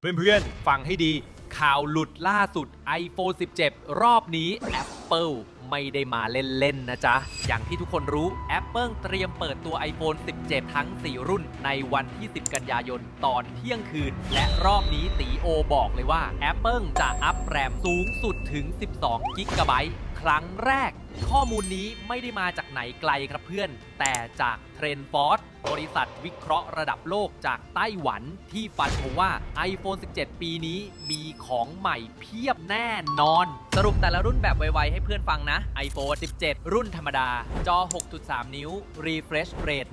เพื่อนๆ ฟังให้ดี ข่าวหลุดล่าสุด iPhone 17 รอบนี้ Apple ไม่ได้มาเล่น ๆ นะจ๊ะ อย่างที่ทุกคนรู้ Apple เตรียมเปิดตัว iPhone 17 ทั้ง 4 รุ่นในวันที่ 10 กันยายน ตอนเที่ยงคืน และรอบนี้ตีโอบอกเลยว่า Apple จะอัพแรมสูงสุดถึง 12กิกะไบต์ครั้งแรก ข้อมูลนี้ไม่ได้มาจากไหนไกลครับเพื่อน แต่จากเทรนฟอร์บริษัทวิเคราะห์ระดับโลกจากไต้หวันที่ฟันธงว่า iPhone 17 ปีนี้มีของใหม่เพียบแน่นอน สรุปแต่ละรุ่นแบบไวๆให้เพื่อนฟังนะ iPhone 17 รุ่นธรรมดา จอ 6.3 นิ้ว Refresh Rate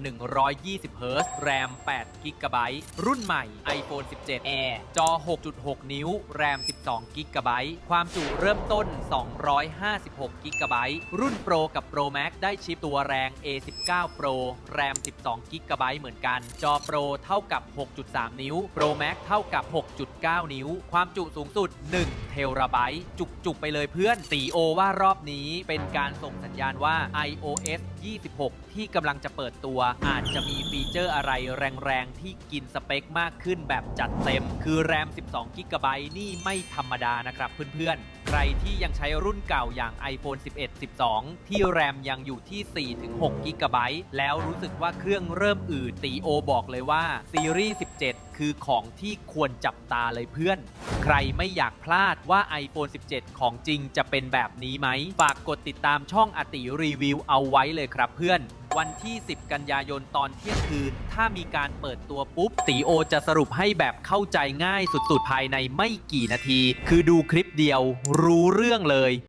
120 Hz RAM 8 g b รุ่นใหม่ iPhone 17 Air จอ 6.6 นิ้ว RAM 12 g b ความจุเริ่มต้น 256 g b รุ่น Pro กับ Pro Max ได้ชิปตัวแรง A19 Pro แรม 12 g b เหมือนกัน จอ Pro เท่ากับ 6.3 นิ้ว Pro Max เท่ากับ 6.9 นิ้ว ความจุสูงสุด 1 เทราไบต์จุกๆ ไปเลยเพื่อนตีโอว่ารอบนี้เป็นการส่งสัญญาณว่า iOS 26 ที่กำลังจะเปิดตัว อาจจะมีฟีเจอร์อะไรแรงๆ ที่กินสเปคมากขึ้นแบบจัดเต็ม คือ RAM 12 g b นี่ไม่ธรรมดานะครับเพื่อนๆ ใครที่ยังใช้รุ่นเก่าอย่าง iPhone 11 12 ที่ RAM ยังอยู่ที่ 4-6 g b แล้วรู้สึกว่าเครื่องเริ่มอืดตีโอบอกเลยว่าซีรีส์ 17คือของที่ควรจับตาเลยเพื่อน ใครไม่อยากพลาดว่า iPhone 17 ของจริงจะเป็นแบบนี้ไหม ฝากกดติดตามช่องอติรีวิวเอาไว้เลยครับเพื่อน วันที่ 10 กันยายนตอนเที่ยงคืน ถ้ามีการเปิดตัวปุ๊บ ตีโอจะสรุปให้แบบเข้าใจง่ายสุดๆภายในไม่กี่นาที คือดูคลิปเดียวรู้เรื่องเลย